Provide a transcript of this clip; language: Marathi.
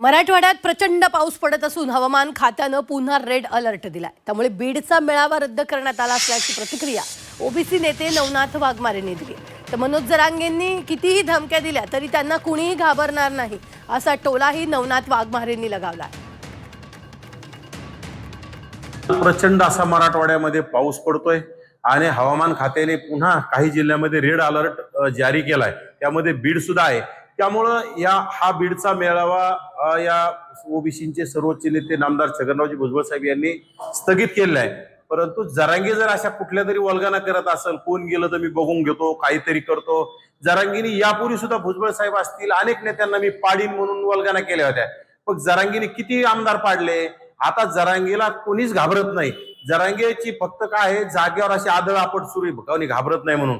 मराठवाड्यात प्रचंड पाऊस पडत असून हवामान खात्यानं पुन्हा रेड अलर्ट दिलाय. त्यामुळे बीडचा मेळावा रद्द करण्यात आला असल्याची प्रतिक्रिया ओबीसी नेते नवनाथ वाघमारेंनी दिली. तर मनोज जरांगेंनी कितीही धमक्या दिल्या तरी त्यांना कुणीही घाबरणार नाही असा टोलाही नवनाथ वाघमारेंनी लगावला प्रचंड असा मराठवाड्यामध्ये पाऊस पडतोय आणि हवामान खात्याने पुन्हा काही जिल्ह्यामध्ये रेड अलर्ट जारी केलाय. त्यामध्ये बीड सुद्धा आहे. त्यामुळं या हा बीडचा मेळावा या ओबीसीचे सर्वोच्च नेते नामदार छगनरावजी भुजबळ साहेब यांनी स्थगित केलेला आहे. परंतु जरांगी जर अशा कुठल्या तरी वल्गाना करत असेल कोण गेलं तर मी बघून घेतो काहीतरी करतो. जरांगीनी यापूर्वी सुद्धा भुजबळ साहेब असतील अनेक नेत्यांना मी पाडीन म्हणून वल्गाना केल्या होत्या. मग जरांगीने किती आमदार पाडले? आता जरांगीला कोणीच घाबरत नाही. जरांगेची फक्त काय आहे जागेवर अशी आदळ आपट सुरू आहे. घाबरत नाही म्हणून.